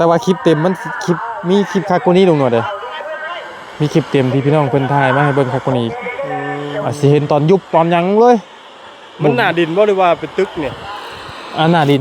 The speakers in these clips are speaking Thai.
อ๋อโอ้แต่ว่าคลิปเต็มมันคลิปมีคลิปคาโกนี้ลงหน่อยเด้อมีคลิปเต็มที่พี่น้องเพิ่นถ่ายมาให้เบิ่งคาโกนี้อีกอะสิเห็นตอนยุบตอนหยังเลย มันหน้าดินบ่หรือว่าเป็นตึกเนี่ยอ่าหน้าดิน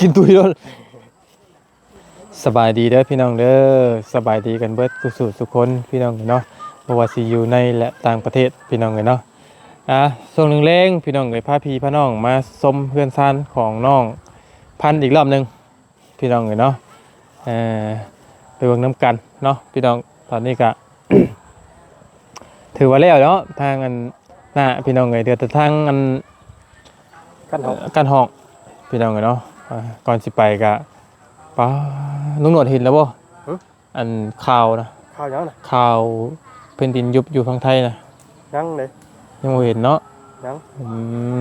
กินตุยแล้วสบายดีเด้อพี่น้องเด้อสบายดีกันเบิดทุกสู่ทุกคนพี่น้องเนาะบ่ว่าสิอยู่ในและต่างประเทศพี่น้องเนาะอะส่งหนึ่งเลงพี่น้องเอ้ยพาพี่พาน้องมาชมเพื่อนซานของน้องพันธุ์อีกรอบหนึงพี่น้องเอ้ยเนาะเอ่อไปเบิ่งน้ำกันเนาะพี่น้องตอนนี้ก็ถือว่าแล้วเนาะทางอันหน้าพี่น้องเอ้ยเดือดแต่ทางอันกันเหาะการห้องพี่น้องกันเนาะ อ่าก่อนสิไปกะป้าลุงหนวดเห็นแล้วบ่อันข่าวนะข้าวยังน่ะข่าวแผ่นดินยุบอยู่ฝั่งไทยนะยังเลยยังบ่เห็นเนาะยังอื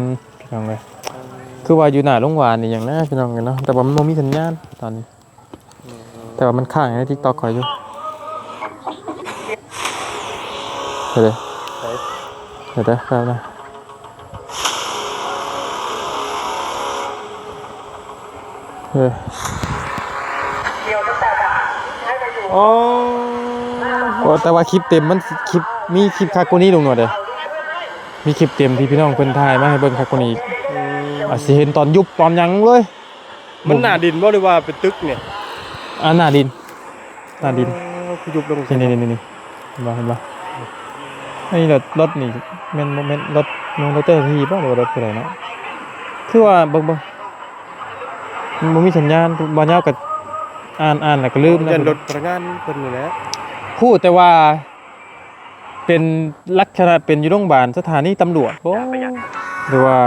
มพี่น้องเลยคือว่าอยู่หน้าโรงพยาบาลนี่อย่างน่าพี่น้องกันเนาะแต่ว่ามันบ่มีสัญญาณตอนนี้ แต่ว่ามันค้างใน TikTok ขอยอยู่เดี๋ยวเดี๋ยวไหนเดี๋ยวเดี๋ยวแป๊บนะเฮ้ย อ๋อ โอ้แต่ว่าคลิปเต็มมันคลิปมีคลิปคาโกนี้ลงหน่อยเด้อมีคลิปเต็มที่พี่น้องเพิ่นถ่ายมาให้เบิ่งคาโกนี้อีกอะสิเห็นตอนยุบตอนหยังเลย มันหน้าดินบ่หรือว่าเป็นตึกเนี่ยอ่าหน้าดินหน้าดินอ๋อคือยุบลงนี่นี่นี่นี่เห็นบ่เห็นบ่ไอ้รถรถนี่แม่นบ่แม่นรถแม่นรถเจ้าหน้าที่บ่หรือว่ารถผู้ใดเนาะคือว่าเบิ่งเบิ่ง มันบ่มีสัญญาณบ่ยาวก็อ่านอ่านแล้วก็ลืมนะยันรถพนักงานเพิ่นนี่แหละพูดแต่ว่า เป็นลักษณะเป็นอยู่โรงพยาบาลสถานีตำรวจบ่หรือว่า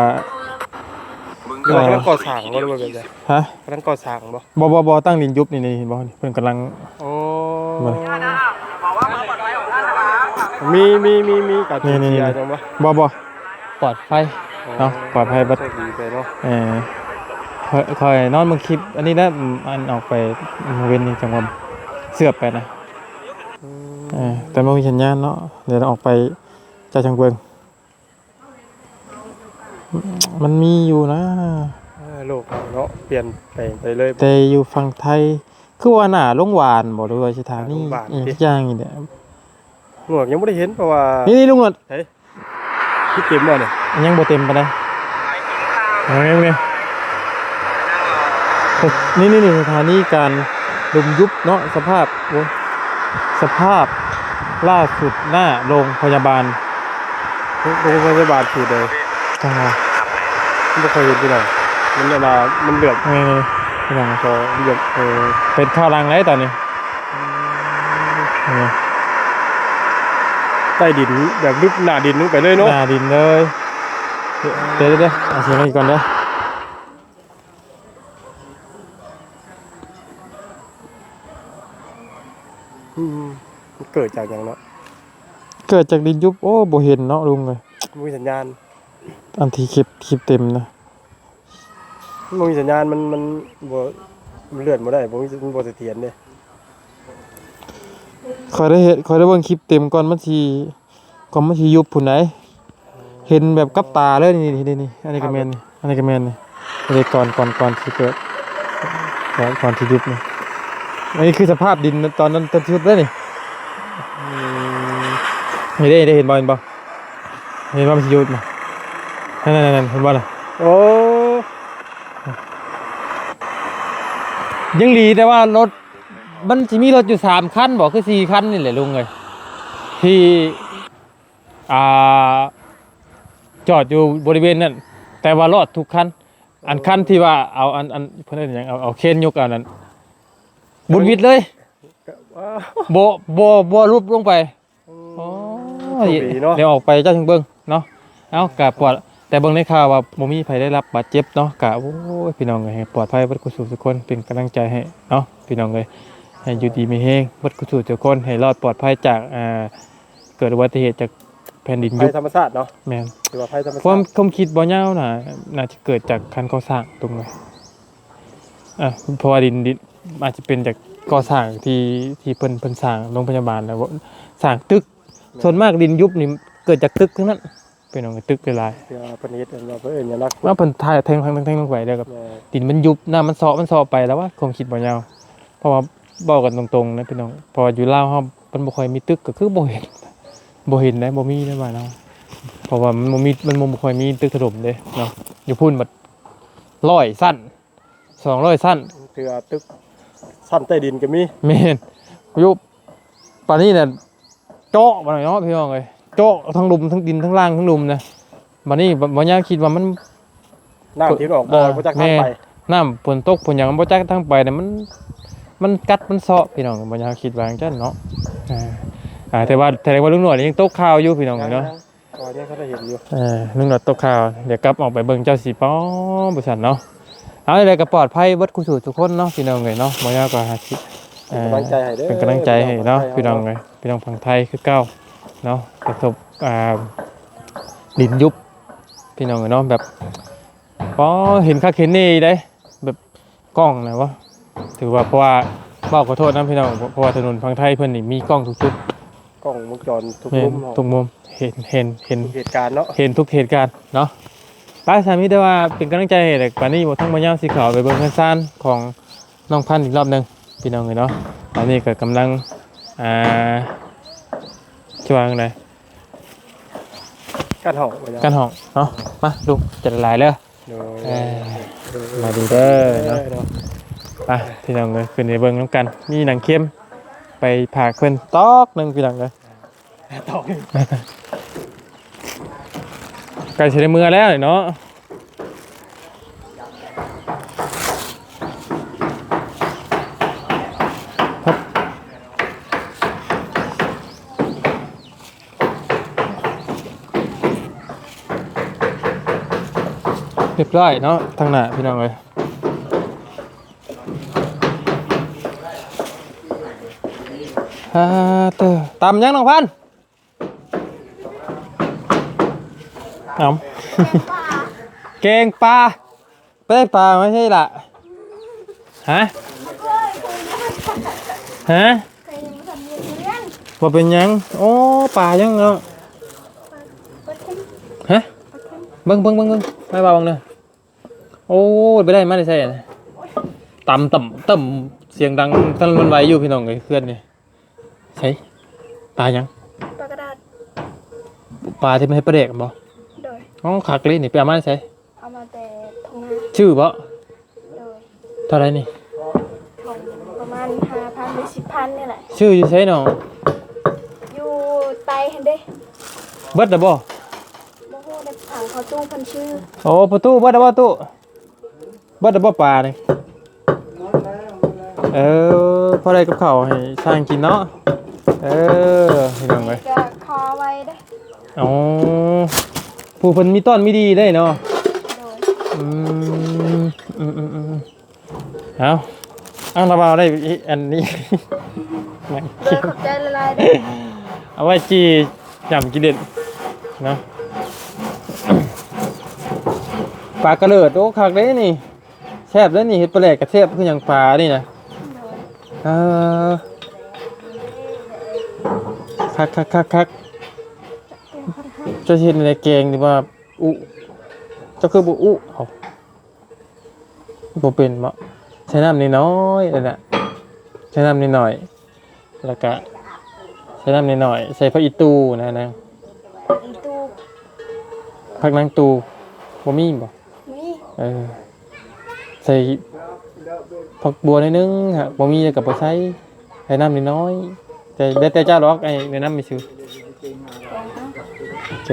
หรือว่ากำลังก่อสร้างบ่หรือว่าแบบใดฮะกำลังก่อสร้างบ่บ่บ่บ่ตั้งดินยุบนี่นี่เห็นบ่นี่เพิ่นกำลัง โอ้มามีมีมีมีกับนี่นี่นี่ เสียจังบ่บ่บ่ปลอดภัย เนาะปลอดภัยบัด โชคดีไปเนาะเออ คอยคอยนอนเบิ่งคลิป อันนี้นะอืมอันออกไปเว้นนี่จังหวะเสือบไปนะเออแต่บ่มีสัญญาณเนาะเดี๋ยวเราออกไปจะจังเบิงมันมีอยู่นะเออโลกเราเนาะเปลี่ยนแปลงไปเลยแต่อยู่ฝั่งไทย คือว่าหน้าโรงพยาบาลบ่หรือว่าสถานีโรงพยาบาลอีกดิอย่างนี่แหละหนวกยังบ่ได้เห็นเพราะว่านี่นี่ลุงหนวดที่เต็มบ่เนี่ยยังบ่เต็มปานใดเอาไงเอาไง นี่นี่นี่สถานีการลุมยุบเนาะสภาพโอ้สภาพล่าสุดหน้าโรงพยาบาลโรงพยาบาลถูกเลยจังหวะไม่เคยเห็นที่ไหนมันเนี่ยมามันเลือดไงไงพี่น้องพอเลือดเออเป็นข้าวรังไรตอนนี้ไงใต้ดินแบบลึกหน้าดินลงไปเลยเนาะหน้าดินเลยเดี๋ยวเดี๋ยวเดี๋ยวเอาเสียงมาอีกก่อนเด้ออืมมัน เกิดจากอย่างเนาะเกิดจากดินยุบโอ้บ่เห็นเนาะลุงเลยมันมีสัญญาณ อันที่คลิปคลิปเต็มนะมันมีสัญญาณมันมันบ่มันเลือดบ่ได้บ่มีมันบ่เสถียรเด้คอยได้เห็นคอยได้เบิ่งคลิปเต็มก่อนมันสิก่อนมันสิยุบพุ่นไหนเห็นแบบกับตาเลยนี่นี่นี่นี่อันนี้ก็แม่นนี่อันนี้ก็แม่นนี่อันนี้ก่อนก่อนก่อนที่เกิดก่อนก่อนที่ยุบนี่อันนี้คือสภาพดินตอนนั้นตอนที่ยุบเลยนี่อืม นี่ได้ได้เห็นบ่เห็นบ่เห็นว่ามันยุบมานั่นนั่นนั่นเห็นบ่ล่ะโอ้ยังดีแต่ว่ารถมันสิมีรถอยู่สามคันบอกคือสี่คันนี่แหละลุงเลยที่อ่าจอดอยู่บริเวณนั้นแต่ว่ารอดทุกคันอันคันที่ว่าเอาอันอันเพิ่อนเรียกหยังเอาเอาเคนยกเอานั้นบุญวิทย์เลย โบโบโบรูปลงไปอ๋อโชคดีเนาะเดี๋ยวออกไปเจ้าถึงเบิ้งเนาะเอากะปลอดแต่เบิ้งในข่าวว่าบ่มีใครได้รับบาดเจ็บเนาะกะโอ้ยพี่น้องเอ้ยให้ปลอดภัยเบิดกุศลทุกคนเป็นกำลังใจให้เนาะพี่น้องเอ้ยให้อยู่ดีมีแฮงเบัดกุศลทุกคนให้รอดปลอดภัยจากอ่าเกิดอุบัติเหตุจากแผ่นดินภัยุยบธรรมชาติเนาะแม่นถือว่าภัยธรรมคชาวามติความคิดบ่ยาวน่ะน่าจะเกิดจากการก่อสร้างตรงนี้อะเพราะว่าดินดินอาจจะเป็นจาก ก่อสร้างที่ที่เพิ่นเพิ่นสร้างโรงพยาบาลแล้วบ่สร้างตึก ส่วนมากดินยุบนี่เกิดจากตึกทั้งนั้นเป็นของตึกหลายเพื่อเพิ่นเฮ็ดอันว่าเพิ่นเอิ้นหยังนักๆว่าเพิ่นทายแทงทางแทงลงไปแล้วกับแม่ดินมันยุบน้ำมันเซาะมันเซาะไปแล้วว่าความคิดบ่ยาวเพราะว่าบอกกันตรงๆนะพี่น้องเพออยู่ลาวเฮามันบ่ค่อยมีตึกก็คือบ่เห็นบ่เห็นได้บ่มีได้บ้านเราเพราะว่ามันบ่มีมันบ่ค่อยมีตึกถล่มเด้เนาะอยู่พุ่นบัดร้อยสั้น200สั้นเพื่อตึก ชั้นใต้ดินก็มีแม่นอยู่ปานนี้น่ะเจาะบ่หน่อยเนาะพี่น้องเอ้ยเจาะทั้งหลุมทั้งดินทั้งล่างทั้งหลุมนะบัดนี้บ่บ่ยากคิดว่ามันน้ำที่มันออกบ่อเออบ่จักทางไปแม่น้ำฝนตกฝนหยังบ่จักทางไปเนี่ยมัน มันกัดมันเซาะพี่น้องบ่อยากคิดว่าจังซั่นเนาะอ่าอ่าแต่ว่าแต่ว่าลุงหนวดนี่ยังตกข่าวอยู่พี่น้องเนาะตอนนี้เขาได้เห็นอยู่เออลุงหนวดตกข่าวเดี๋ยวกลับออกไปเบิ่งเจ้าสิป้อบ่ซั่นเนาะ เอาอะไรก็ปลอดภัยเบิดคู่สู่ทุกคนเนาะพี่น้องเอ้ยเนาะบ่อยากก็หาคิดเป็นกำลังใจให้เด้อเป็นกำลังใจให้เนาะพี่น้องเอ้ยพี่น้องฝั่งไทยคือเก่าเนาะประสบอ่าดินยุบพี่น้องเอ้ยเนาะแบบอ๋อเห็นคักเห็นนี่ได้แบบกล้องนะวะถือว่าเพราะว่าบอกขอโทษนะพี่น้องเพราะว่าถนนฝั่งไทยเพิ่นนี่มีกล้องทุกจุดกล้องวงจรทุกแม่มุนมทุกมุมเห็นเห็นเห็นทุกเหตุการณ์เนาะเห็นทุกเหตุการณ์เนาะ ป้าสามีได้ว่าเป็นกำลังใจให้แต่ปานนี้บ่ทั้งบ่ยาวสิเขาไปเบิ่งกันซ่านของน้องพันธุ์อีกรอบหนึงพี่น้องเอ้ยเนาะตอนนี้ก็กำลังอ่าจะว่าจังไดการห้องไว้นะกันห้องเนาะมาดูจัดหลายเลยโดยเอ้ยมาดูเด้อเนาะเนาะไปพี่น้องเลยขึ้นในเบิ้งน้ำกัน มีหนังเข้มไปผากเพิ่นตอกหนึงพี่น้องเลยต่อ ใกล้สิได้มือแล้วเนาะเรียบร้อยเนาะทางหน้าพี่น้องเลยฮ่าเตอตำยังน้องพันธุ์ น้ำเกงปลาไปได้ปลาไม่ใช่ละฮะฮะว่าเป็นหยังโอ้ปลายังเนาะฮะเบิ้งเบิ้งเบิ้งเบิ้งไม่เบาบังเนอะโอ้ยไปได้มาได้ใช่ไหมต่ำต่ำต่ำเสียงดังท่านมันไหวอยู่พี่น้องเลยเคลื่อนนี่ใช่ปลายังปลากระดาษปลาที่ไม่ให้ประเด็กกันบ่โดย อ๋อขากลิ้นนี่ไปเอามาได้ใช่เอามาแต่ทงนาชื่อบ่โดยเท่าไหรนี่ของประมาณห้าพันหรือสิบพันนี่แหละ ชื่ออยู่ใช่น้องอยู่ไตเห็นเด้เบิดเด้อบ่โมโหได้ถามเขาตู้เพันชื่อโอ้ประตูเบิดเด้อบ่ตู้เบิดเด้อบ่ปลานี่เออพอได้กับข้าวให้สร้างกินเนาะเออพี่น้องเอ้ยก็คอไว้ได้อ๋อ ผู้เพิ่นมีต้นมีดีได้เนาะโดยอืมอืมอืมอืมเอาเอาระบาได้อีอันนี้แม่งโดยขอบใจละลายได้เอาไว้จียำกินเด็ดเนาะปลากระเลิดโอ้คักเลยนี่แซ่บเลยนี่เห็ดปลาแหลกกระเทบคืออย่างปลานี่นะโดยเออคักคักคักคัก จะเห็นในแกงดีว่า อุจะคือบุอุเอาบ่เป็นมะใช้น้ำนิดน้อยๆนั่นน่ะใช้น้ำนิดหน่อย แล้วก็ใช้น้ำนิดหน่อย ใส่พระอีตูนะนางอีตู้พักนางตูบ่มีบ่มีเออใส่ผักบัวหนิดนึงฮะบ่มีแล้วกับบ่ใส่ใส่น้ำนิดน้อยแต่เดี๋ยวแต่เจ้าดอกไอ้ในน้ำมีชื่อแก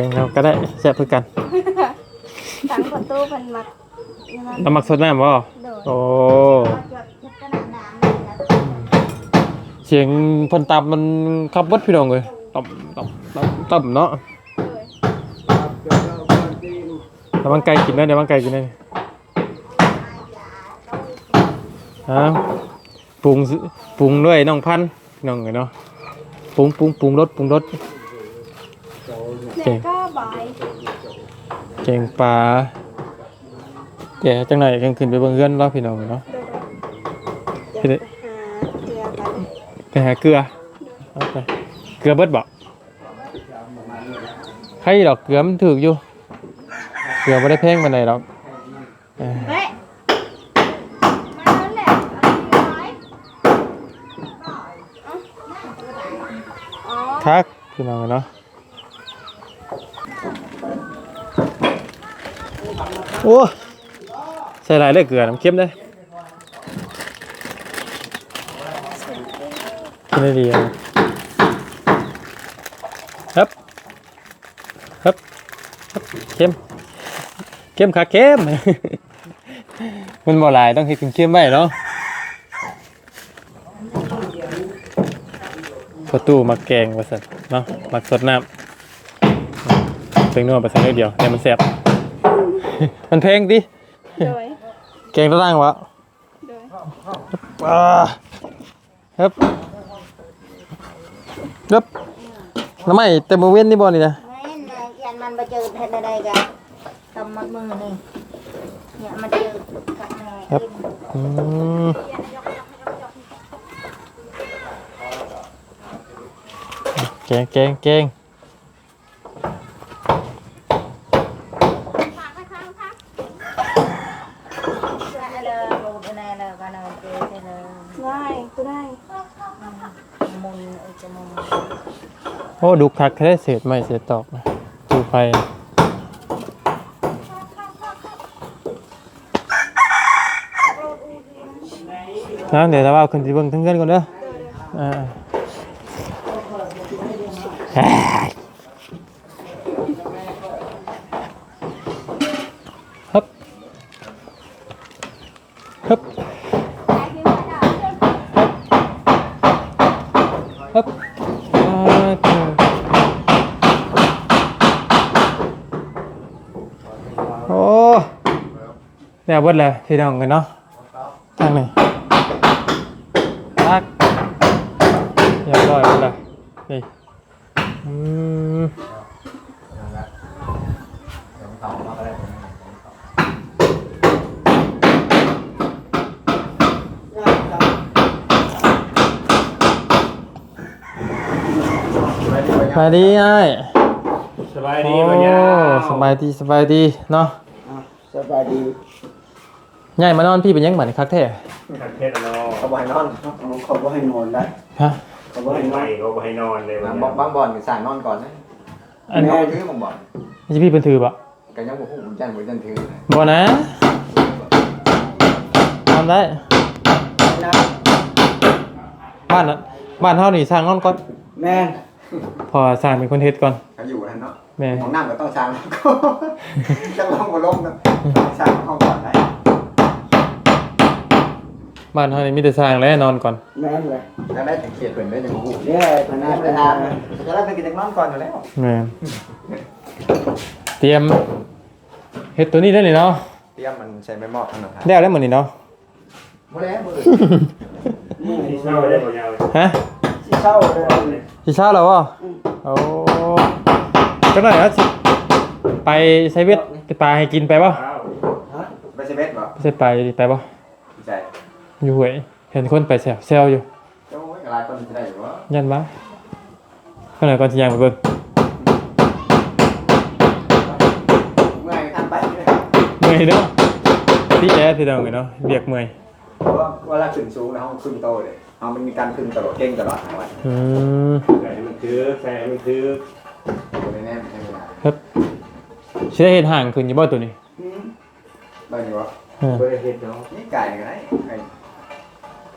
งเอาเจงเราก็ได้แซ่บคือกันทางประตูเพันมักนี่มันน้ำมักสดน้ำบ่โดยโอ้หยดหยดกระดาษน้ำนี่ครับเสียงเพิ่นตับมันขับเบิดพี่น้องเอ้ยตับตับตับตับเนาะโดยแล้วมันไก่กินได้เดี๋ยวมันไก่กินได้ฮะปรุงสิปรุงด้วยน้องพันธุ์น้องเอ้ยเนาะปรุงปรุงปรุงรสปรุงรส แม่ก็บายแกงปลาแกจังไหนกันขึ้นไปเบิ่งเฮือนเราพี่น้องเนาะ เดี๋ยวไปหาเกลือกันไปหาเกลือเอาไปเกลือเบิดบ่ใครดอกเกลือมันถูกอยู่ เกลือบ่ได้แพงปานใดดอกเอ้ยเฮ้ยมาแล้วแหละเอาไปอ๋อ คักพี่น้องเนาะ โอ้ใส่หลายเลยเกลือน้ำเค็มได้กินได้ดีครับครับครับเข้มเข้มค่ะเข้มมันบ่หลายต้องเฮ็ดเข้มๆไว้เนาะประตูมาแกงว่าซั่นเนาะมักสดน้ำเป็นนัวไปใส่นิดเดียวแต่มันแซ่บ มันเพลงดิโดยแกงตะล่างวะโดยอ่าครับครับน้ำไม่แต่โมเว้นนี่บ่นี่นะไม่นะยันมันมาเจอเห็ดใดๆกันทำมัดมือนี่เนี่ยมันเจอกับแม่ครับอืมแกงแกงแกง ได้เลยรูดได้เลยกันเลยเจอได้เลย ได้ก็ได้ มุนไอ้จมูก โอ้ดูคักแค่เศษไม่เศษตอกดูไปนะเดี๋ยวเราเอาขึ้นที่เบิ้งทั้งเงินก่อนเด้ออ่าเฮ้ยฮึบฮึบฮึบอ่าเจ้าโอ้ เดี๋ยวเบิดเลยพี่น้องกันเนาะทางไหนตักเรียบร้อยหมดเลยนี่อืมสบายดีไอ้ายสบายดีโอ้บ่ยาวสบายดีสบายดีเนาะ สบายดี ใหญ่มานอนพี่เป็นยังหมันคักแท้ทักเพชรเนาะเขาบอกให้นอนเขาบอกให้นอนได้ฮะเขาบอกไม่ให้นไหวอนก็บ่ให้นอนเลยบางบางบอลก็สั่งนอนก่อนนะอันแม่ถือบางบอลนี่จะพี่เป็นถือปะกันยังบอกหุ่นจันทร์หุ่นจันทร์ถือบ่นะทำได้นะบ้านน่ะบ้านเฮานี่สร้างนอนก่อนแม่พอสร้างเป็นคนเฮ็ดก่อนเขาอยู่แล้วเนาะแม่ของน้ำก็ต้องสั่งก็จะลงก็ลงนะสั่งห้องก่อนได้ บ้านเฮานี่มีแต่สร้างและนอนก่อนแม่เลยแล้วได้สังเกตเพิ่นได้ยังหูเนี่ยพนัน้ากไปงาทานนจะได้ไปกินจากนอนก่อนอยู่แล้วแม่นเตรียมเฮ็ดตัวนี้ได้เลยเนาะเตรียมมันใส่ไม่เหมาะขนาดนั้นแล้วแล้วมื้อนี้เนาะบ่แล้วมือที่เช่าได้บ่ยาวฮะที่เช่าเลยสิเช้าแล้วบ่โอ้จังได๋ฮะสิไปใช้เวทไปปลาให้กินไปบ่อ้าวไปเซเว่นบ่ไปใช้ปลาไปบ่ใช่ อยู่ห้วยเห็นคนไปแซวแซวอยู่เจ้าโอ้ยกระไรคนจะได้อยู่วะยันวะขนาดก่อนสิย่างไปเบิ่งเมื่อยทำไปเลยเมื่อยเนาะพี่แอร์พี่น้องเนาะเรียกเมื่อยเพราะว่าเวลาขึ้นสูงแล้วห้องขึ้นโตเลยเอามันมีการขึ้นตลอดเก่งตลอดทั้งวันอืมใส่ให้มันถือใส่ให้มันถืออยู่ในแน่ใช่ไหมล่ะครับสิได้เห็นห่างขึ้นอยู่บ่ตัวนี้ได้อยู่วะเออบ่ได้เฮ็ดเนาะนี่ไก่ก็ได้ไก่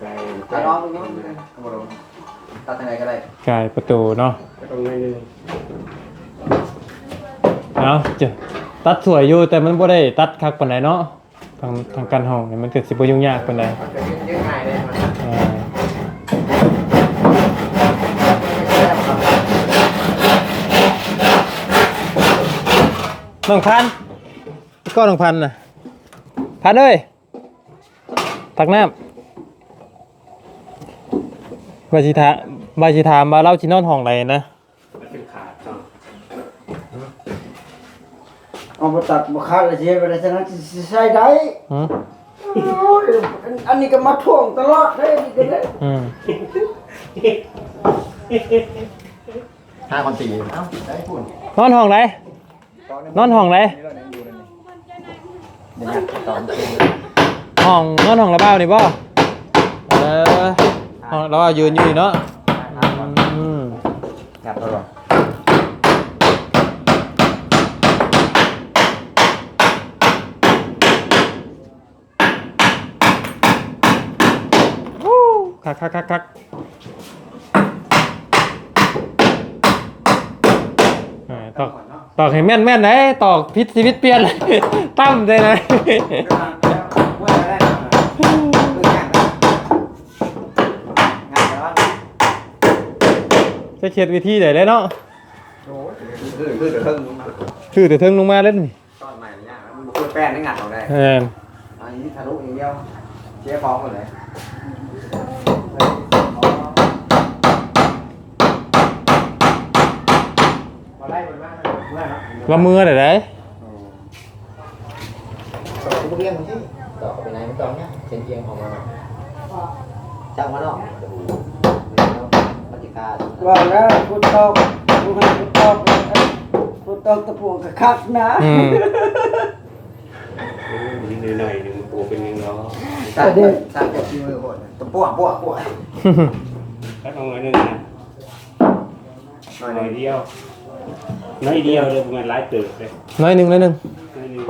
ไก่ตัดน้องตรงนู้นก็มาลงตัดยังไงก็ได้กายประตูเนาะต้องให้เอาเจ้ะตัดสวยอยู่แต่มันบ่ได้ตัดคักปานใดเนาะทางทางการห้องเนี่ยมันเก็สิบ่ยุ่งยากปานใดมันจะยืดง่ายเลยมันอ่าน้องพันธุ์ก็น้องพันธุ์น่ะพันธุ์เอ้ยตักน้ำ ว่าสิถามว่าสิถามว่าเราสินอนห้องใดนะมันเป็นขาดเนาะเอามาตัดมาคัดเลยเจ๊ไปเลยฉะนั้นสิใช้ได้หืมโอ้ยอันนี้ก็มาท่วงตลอดเลยนี่ก็ได้อืมห้าคนตีเอ้าได้พูดนอนห้องใดนอนห้องใดเดี๋ยวนะตอนคืนห้องนอนห้องระเบ้านี่บ่เออ ห้องเราว่ายืนอยู่นี่เนาะอืมงับตลอดคักคักคักคักเออตอกตอกให้แม่นแม่นได้ตอกพิษชีวิตเปลี่ยนเลยตั้มเลยนะ ว่าได้คืองานงานแล้ว จะเขียดวิธีไหนได้เนาะคือคือเดี๋ยวเพิ่งคือแต่เทิงลงมาเล่นนี่ตอนใหม่เนี่ยมันคือแป้งในงานของได้เอออันนี้ทะลุอย่างเดียวเชี่ยฟ้องหมดเลยมาไล่มันมากไล่เนาะละมือไหนได้ต่อคุณเรียกมึงที่ต่อไปไหนไม่ต้องเนี่ยเชียงเชียงออกมาจ้างมาเนาะปฏิการว่าแล้วพุทธอกพุทธพุทธอกพุทธอกตะพวงกะคักนะอืม นิดหน่อยหนึ่งปูเป็นหนึ่งล้อสร้างสร้างจะคิวเลยโหดตัวปวดปวดปวดถ้าเอาเงินนึงนะหน่อยเดียวน้อยเดียวเลยประมาณหลายตึกเลยน้อยหนึ่งน้อยหนึ่งน้อยหนึง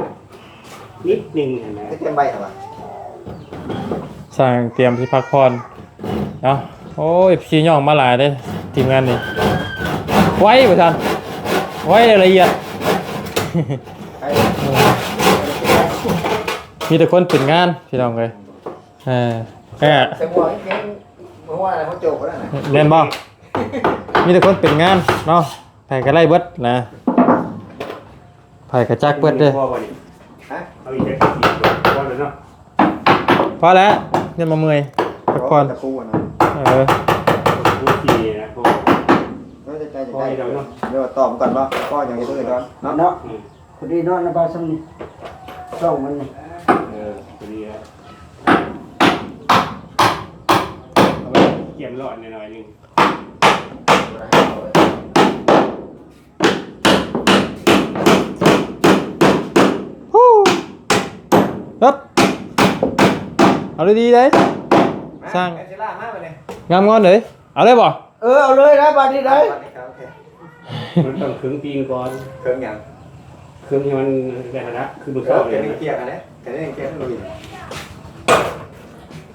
นิดหนึ่งเห็นไหมไม่เต็มใบเหรอสั่งเตรียมที่พักผ่อนเนาะ โอ้ยพี่ย่องมาหลายเลยทีมงานนี่ไว้ประชันไว้ละเอียด มีแต่คนเป็นงานพี่น้องเลยเออแม่เสียงหัวเสียงหัวอะไรเขาโจกแล้วนะเล่นบ่มีแต่คนเป็นงานเนาะไผก็ไล่เบิดนะไผก็จักเบิดเด้อพ่อวันนี้ฮะเอาอีกแค่สี่ตัวพ่อเลยเนาะพอแล้วเนี่ยมาเมื่อยพักผ่อนตะคู่นะ เออพูดทีนะพ่อก็จะใจจะใจเดี๋ยวตอบก่อนว่าก็อยังจะตื่นก่อนเนาะเนาะอืมพอดีนอนในบ้านซ้ำนี่ช่องมันนี่เออพอดีแล้วเอาไปเกี่ยมหลอดหน่อยหนึงฮู้ฮึบเอาดีๆเลยสร้าง เซล่ามากเลยงามงอนเลยเอาเลยบ่เออเอาเลยนะบ้านนี้ได้โอเคมันต้องครึ่งตีนก่อนเครื่องอย่างเครื่องที่มันได้ระดับคือมือเครื่เข้าองเลยเกียร์กันเนี่ยแค่นี้เกียร์ลุย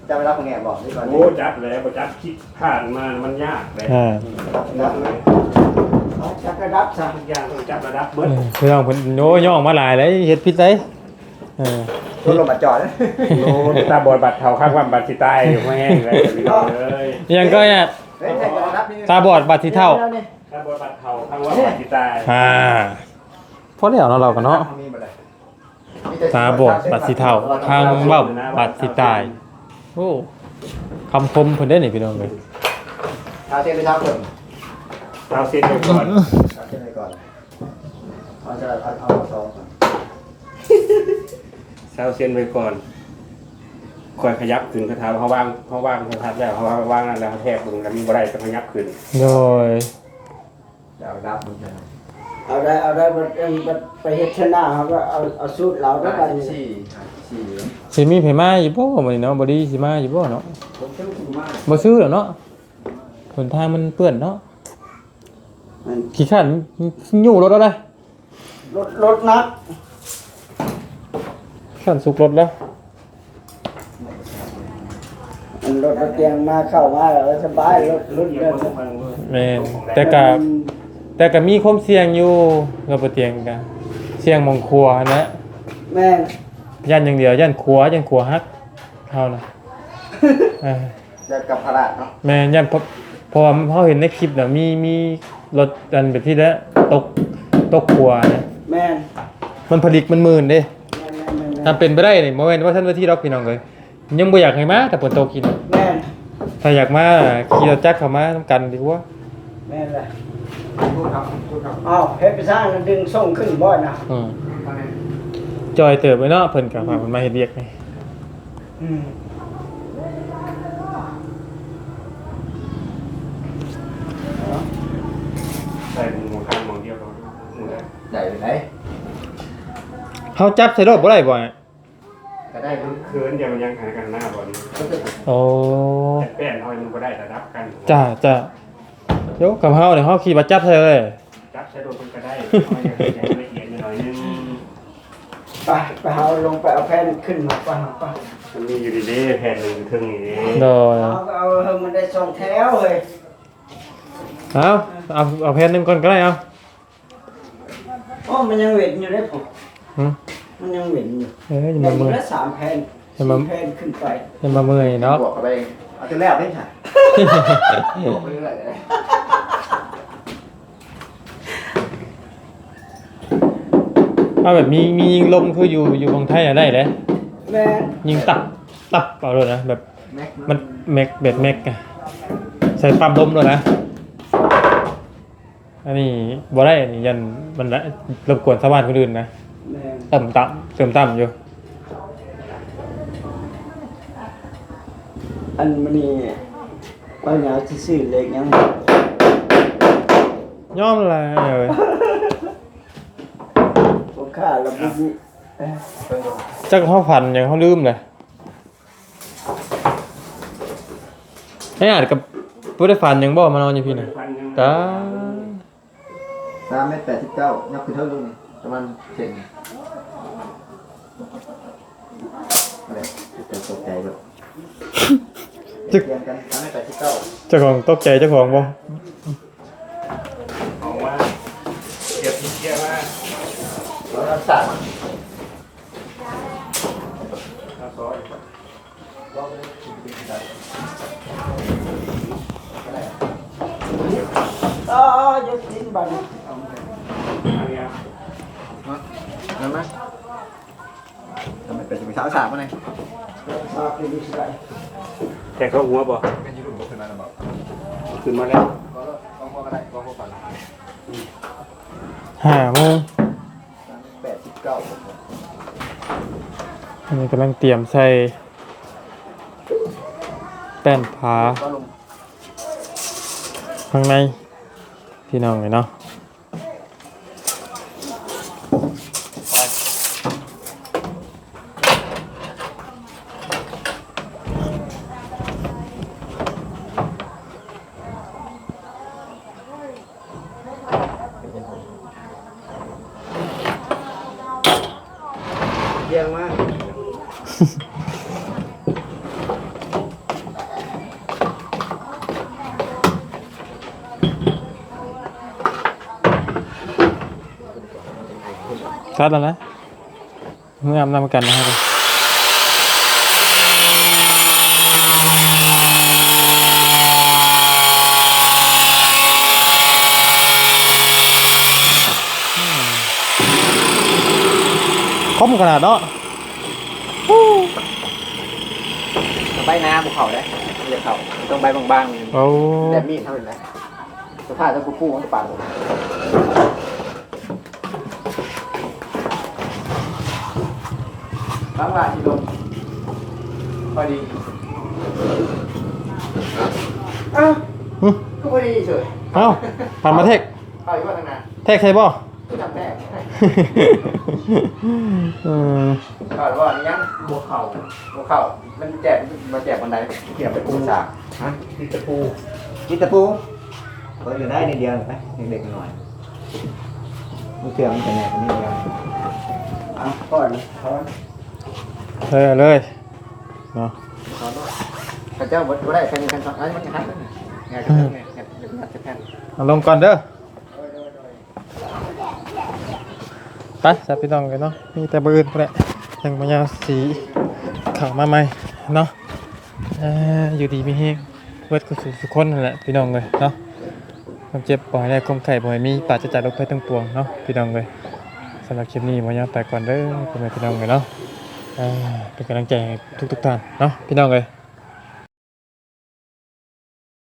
จะไปรับคนแง่บอกนี่ก่อนโอ้จัดแล้วบ่จัดคิดผ่านมามันยากเลยอ่ารับเลยเอาจักรดับซะทุกอย่างต้องจัดระดับเอเบิดอพี่น้องเพิ่นโน้ย่องมาหลายเลยเฮ็ดผิดเลยเออ รถลงมาจอดโอ้ตาบอดบัดเทาข้างว่าบัดสิตายอยู่ไม่แห้งเลยเลยยังก็เนี่ยเฮ้ยแต่ระดับนี้ตาบอดบัดที่เท่าตาบอดบัดเทาข้างว่าบัดสิตายอ่าพอแล้วเนาะเรากันเนาะตาบอดบัดสีเทาทางเบ้าบัดสีตายโอ้คำคมเพิ่นได้นี่พี่น้องเลยเท้าเส้นไปเท้าเพิ่มเท้าเส้นไปก่อนเท้าเส้นไปก่อนเอาจะเอาเอาสอง ก่อนเท้าเส้นไปก่อนคอยขยับขึ้นกระเท้าเขาว่างเขาว่างกระทับแล้วเขาว่างนั่นแล้วแทบมึงแล้วมีบ่ได้จะขยับขึ้นโดยเดี๋ยวรับมึงจะเอาได้เอาได้บัดเอ็งบัดไปเฮ็ดชนะเขาก็เอาเอาสูตรเราได้บ้านนี้สี่สี่สิมีไผมาอยู่บ่มื้อนี้เนาะบ่ดีสิมาอยู่บ่เนาะผมเชื่อคุณมากบ่ซื้อแล้วเนาะหนทางมันเปื้อนเนาะมันขี้ขันยู่รถแล้วนะรถรถนัก ขันสุกรถแล้วมันรถระเตียงมาเข้ามาแล้วสบายรถรถเกี่ยเดิวนกับมันแม่นแต่ก็แต่ก็มีความเสี่ยงอยู่กับบ่เตียงกันเสี่ยงหมองครัวนะแม่งยันอย่างเดียวยันครัวยันครัวฮักเท่านะเออจะกับพระราชเนาะแม่ยันเพราะเพอเขาเห็นในคลิปน่ะมีมีรถอันแบบที่แล้วตกตกครัวนะแม่งมันผลิตมันหมื่นเด้ แม่งแม่งแม่งถ้าเป็นไปได้นี่บ่แม่นว่าท่านว่าที่รักพี่น้องเลยยังบ่อยากให้มาแต่ฝนตกกิน แม่งถ้าอยากมาขี่รถจักรเข้ามานํกันดีกว่าแม่นแหละพูดครับพูดครับอ้าวเฮ็ดไปสร้างแล้วดึงส่งขึ้นบ่นะอืมจอยเติบไปเนาะเพิ่นก็พาเพิ่นมาเฮ็ดเวียกนี่อืม ใส่หมูข้างหมูเดียวก็หมูได้ ได้ไปไหน เฮาจับใส่รถบ่ได้บ่อะก็ได้รู้คืนเดียวมันยังหากันหน้าบ่นี้ก็จะโอ้แต่แป้นเฮามันบ่ได้ระดับกันจ้าจ้าเดี๋ยวกับเฮาเนี่ยเฮาขี่บ่จับใส่เลยจับใช้โดนมันก็ได้เอาอย่างละเอียดหน่อยนึงไปไปเอาลงไปเอาแผ่นขึ้นมาไปหาไปมันมีอยู่ดีๆแผ่นหนึงถึงนี่เด้โดยเอาก็เอาให้มันได้สองแถวเฮ้ยเอาเอาเอาแผ่นหนึงก่อนก็ได้เอาโอ้มันยังเว้นอยู่เด้ผมหึ มันยังเว้นอยู่เอ้ยอย่าแต่มาอยู่เมื่อย ละสามแผ่นอย่ามาสี่แผ่นขึ้นไปอย่ามาเมื่อยเนาะ บอกเขาไปเองเอาตัวแรกได้ค่ะบอกไปเรื่อยเลยเอาแบบมีมียิงลมคืออยู่อยู่ของไทยน่ะได้เลยแม่นยิงตับตับเอาเลยนะแบบแม็กมันแม็กแบบแม็กอะใส่ปั๊มลมด้วยนะ อันนี้บ่ได้อันนี้ยันมันละรบกวนชาวบ้านคนอื่นนะ แม่นต่ำต่ำเติมต่ำอยู่ อันมันนี่ว่าอยากสิซื้อเลขยังย่อมละเอ้ยบ่ค่าระบุนี่เอ้ยจักเขาฝันอย่างเขาลืมเลยไอ้อาจกับผู้ได้ฝันยังบอกมานอนอยู่พี่น่ะฟันยังตา สามเมตรแปดสิบเก้ายับขึ้นเท่าลุงประมาณเจ็ดอะไรจะตกใจแบบเรียน กันสามเมตรแปดสิบเก้าเจ้าของตกใจเจ้าของบ่เอาว่าเก็บที่เกียร์ว่าร้อยสามเอาซอยอ๋อยกดินบัดนี้ อันเนี้ย นั่นไหมทำไมเป็น สาวสามอะไรทราบเป็นสิได้แต่เขาหัวบ่เป็นยูรุ่นขึ้นมาแล้วบอกขึ้นมาแล้วก็กองพวกอะไรกองพวกฝันห้าโมงแปดสิบเก้าอันนี้กำลังเตรียมใส่แป้นผาก็ลงข้างในพี่น้องเลยเนาะ ชัดแล้วนะเมื่ออาบน้ำกันนะครับคมขนาดเนาะใบหน้าบุกเขาได้เรียกเขาต้องใบบางๆโอ้แบบมีดเท่านั้นแหละสภาพจะกูฟูมันจะปาดผม บางว่าที่ลงพอดีอ้าวหึก็พอดีเฉยเอ้าผ่านมาเทคเอาอยู่ว่าตั้งนานเทคใช่ป่ะก็จำได้อืมก่อนว่านี่ยังบวกเข่าบวกเข่ามันแจกมาแจกบันไดเกี่ยวไปปูสากฮะติตะปูติตะปูเปิดอยู่ได้ในเดียวไหมเด็กๆหน่อยมือเสื่อมมันจะแหนกนี่เดียวอะก่อนถอน เลยเลยเนาะขอโทษพระเจ้าบดบ่ได้แค่นี้แค่สองอันนี้มันจะหักแล้วเนี่ยไงจะแพงเนี่ยไงจะแพงเอาลงก่อนเด้อไปจับพี่น้องกันเนาะมีแต่บืนแหละยังมายาวสีเข่ามาใหม่เนาะเอ่ออยู่ดีมีเฮงเวิร์ดก็สุสุขคนนั่นแหละพี่น้องเลยเนาะความเจ็บปล่อยได้ความไข่ปล่อยมีปราศจากโรคภัยทั้งปวงเนาะพี่น้องเลยสำหรับคลิปนี้มายาวไปก่อนเด้อพ่อแม่พี่น้องเลยเนาะอ่า เป็นกำลังใจทุกๆท่านเนาะพี่น้องเลย